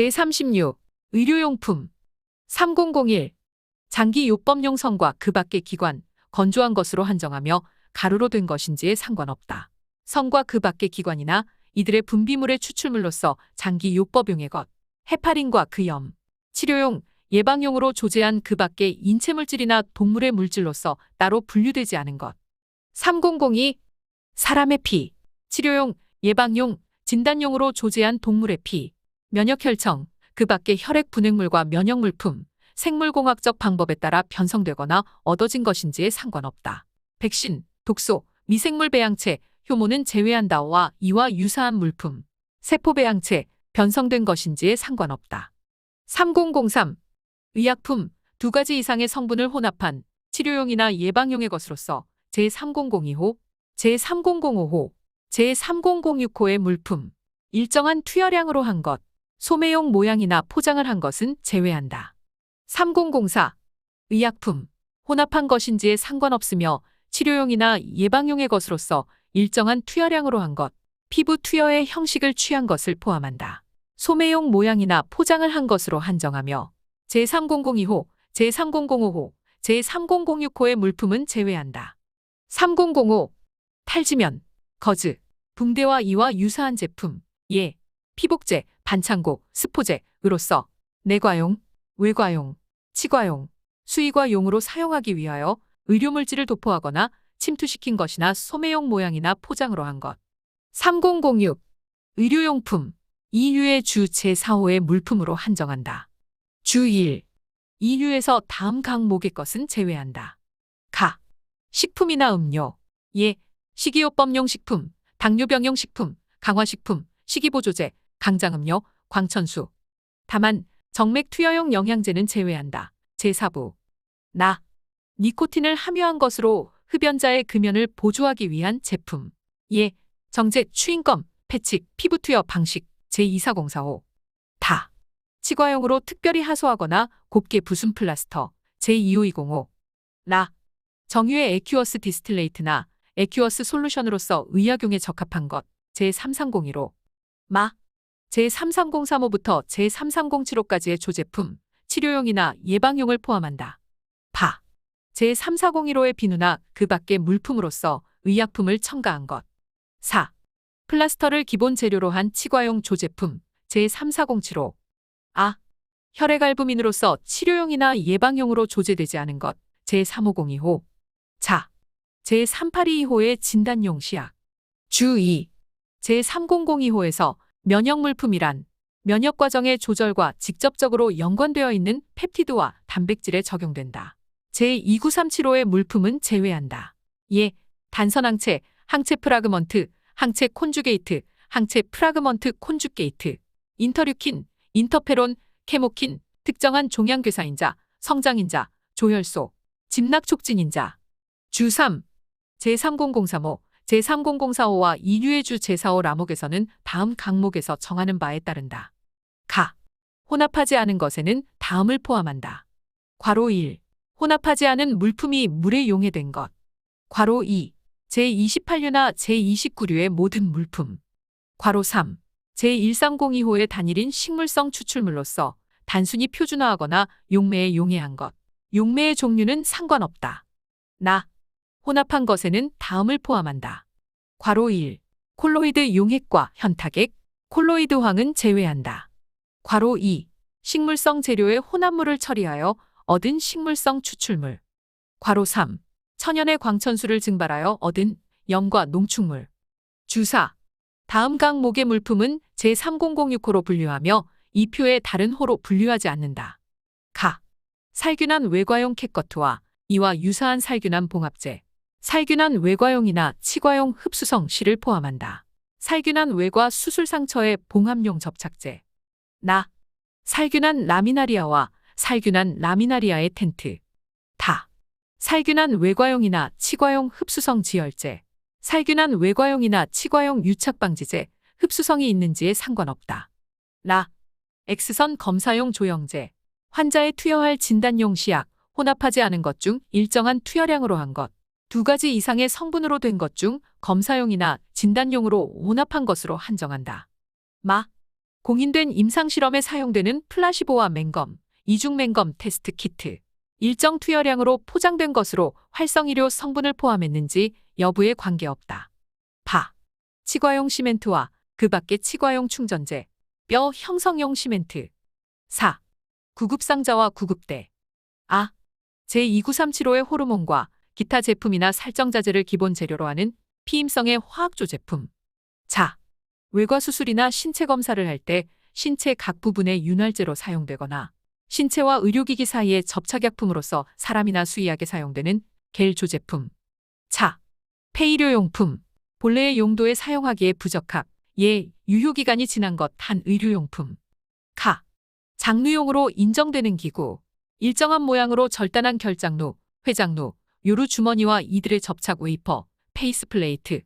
제36 의료용품 3001 장기 요법용 성과 그 밖의 기관 건조한 것으로 한정하며 가루로 된 것인지에 상관없다. 성과 그 밖의 기관이나 이들의 분비물의 추출물로서 장기 요법용의 것, 헤파린과 그 염, 치료용, 예방용으로 조제한 그 밖의 인체물질이나 동물의 물질로서 따로 분류되지 않은 것. 3002 사람의 피, 치료용, 예방용, 진단용으로 조제한 동물의 피, 면역혈청, 그 밖의 혈액 분해물과 면역물품, 생물공학적 방법에 따라 변성되거나 얻어진 것인지에 상관없다. 백신, 독소, 미생물 배양체, 효모는 제외한다와 이와 유사한 물품, 세포 배양체, 변성된 것인지에 상관없다. 3003 의약품 두 가지 이상의 성분을 혼합한 치료용이나 예방용의 것으로서 제3002호, 제3005호, 제3006호의 물품, 일정한 투여량으로 한 것, 소매용 모양이나 포장을 한 것은 제외한다. 3004 의약품 혼합한 것인지에 상관없으며 치료용이나 예방용의 것으로서 일정한 투여량으로 한 것, 피부 투여의 형식을 취한 것을 포함한다. 소매용 모양이나 포장을 한 것으로 한정하며 제3002호, 제3005호, 제3006호의 물품은 제외한다. 3005 탈지면, 거즈, 붕대와 이와 유사한 제품, 예, 피복제, 반창고, 스포제으로서 내과용, 외과용, 치과용, 수의과용으로 사용하기 위하여 의료물질을 도포하거나 침투시킨 것이나 소매용 모양이나 포장으로 한 것. 3006 의료용품 이류의 주 제4호의 물품으로 한정한다. 주 1. 이류에서 다음 항목의 것은 제외한다. 가. 식품이나 음료. 예. 식이요법용 식품, 당뇨병용 식품, 강화식품, 식이보조제, 강장음료, 광천수. 다만 정맥 투여용 영양제는 제외한다. 제4부. 나. 니코틴을 함유한 것으로 흡연자의 금연을 보조하기 위한 제품. 예. 정제, 추인검, 패칙, 피부 투여 방식 제24045. 다. 치과용으로 특별히 하소하거나 곱게 부순 플라스터 제25205. 라. 정유의 에큐어스 디스틸레이트나 에큐어스 솔루션으로서 의약용에 적합한 것 제3302로. 마. 제33035부터 제3307호까지의 조제품, 치료용이나 예방용을 포함한다. 바. 제3401호의 비누나 그 밖의 물품으로서 의약품을 첨가한 것. 4. 플라스터를 기본 재료로 한 치과용 조제품 제3407호. 아. 혈액알부민으로서 치료용이나 예방용으로 조제되지 않은 것 제3502호. 자. 제3822호의 진단용 시약. 주 2. 제3002호에서 면역물품이란 면역 과정의 조절과 직접적으로 연관되어 있는 펩티드와 단백질에 적용된다. 제29375의 물품은 제외한다. 예, 단선항체, 항체 프라그먼트, 항체 콘주게이트, 항체 프라그먼트 콘주게이트, 인터류킨, 인터페론, 케모킨, 특정한 종양괴사인자, 성장인자, 조혈소, 집락촉진인자. 주3, 제30035, 제30045와 이류의 주 제4호 라목에서는 다음 강목에서 정하는 바에 따른다. 가. 혼합하지 않은 것에는 다음을 포함한다. 괄호 1. 혼합하지 않은 물품이 물에 용해된 것. 괄호 2. 제28류나 제29류의 모든 물품. 괄호 3. 제1302호의 단일인 식물성 추출물로서 단순히 표준화하거나 용매에 용해한 것. 용매의 종류는 상관없다. 나. 혼합한 것에는 다음을 포함한다. 괄호 1. 콜로이드 용액과 현타액, 콜로이드황은 제외한다. 괄호 2. 식물성 재료의 혼합물을 처리하여 얻은 식물성 추출물. 괄호 3. 천연의 광천수를 증발하여 얻은 염과 농축물. 주사. 다음 강목의 물품은 제3006호로 분류하며 이 표의 다른 호로 분류하지 않는다. 가. 살균한 외과용 캣거트와 이와 유사한 살균한 봉합제. 살균한 외과용이나 치과용 흡수성 실을 포함한다. 살균한 외과 수술 상처의 봉합용 접착제. 나. 살균한 라미나리아와 살균한 라미나리아의 텐트. 다. 살균한 외과용이나 치과용 흡수성 지혈제. 살균한 외과용이나 치과용 유착방지제, 흡수성이 있는지에 상관없다. 라. X선 검사용 조영제. 환자의 투여할 진단용 시약, 혼합하지 않은 것 중 일정한 투여량으로 한 것. 두 가지 이상의 성분으로 된 것 중 검사용이나 진단용으로 혼합한 것으로 한정한다. 마. 공인된 임상실험에 사용되는 플라시보와 맹검, 이중맹검 테스트 키트. 일정 투여량으로 포장된 것으로 활성이료 성분을 포함했는지 여부에 관계없다. 바. 치과용 시멘트와 그 밖의 치과용 충전재, 뼈 형성용 시멘트. 4. 구급상자와 구급대. 아. 제29375의 호르몬과 기타 제품이나 살정자재를 기본 재료로 하는 피임성의 화학조 제품. 자. 외과 수술이나 신체 검사를 할 때 신체 각 부분의 윤활제로 사용되거나 신체와 의료기기 사이의 접착약품으로서 사람이나 수의약에 사용되는 겔 조 제품. 차. 폐의료용품. 본래의 용도에 사용하기에 부적합. 예, 유효기간이 지난 것 한 의료용품. 카. 장류용으로 인정되는 기구. 일정한 모양으로 절단한 결장루, 회장루, 요루 주머니와 이들의 접착 웨이퍼, 페이스 플레이트.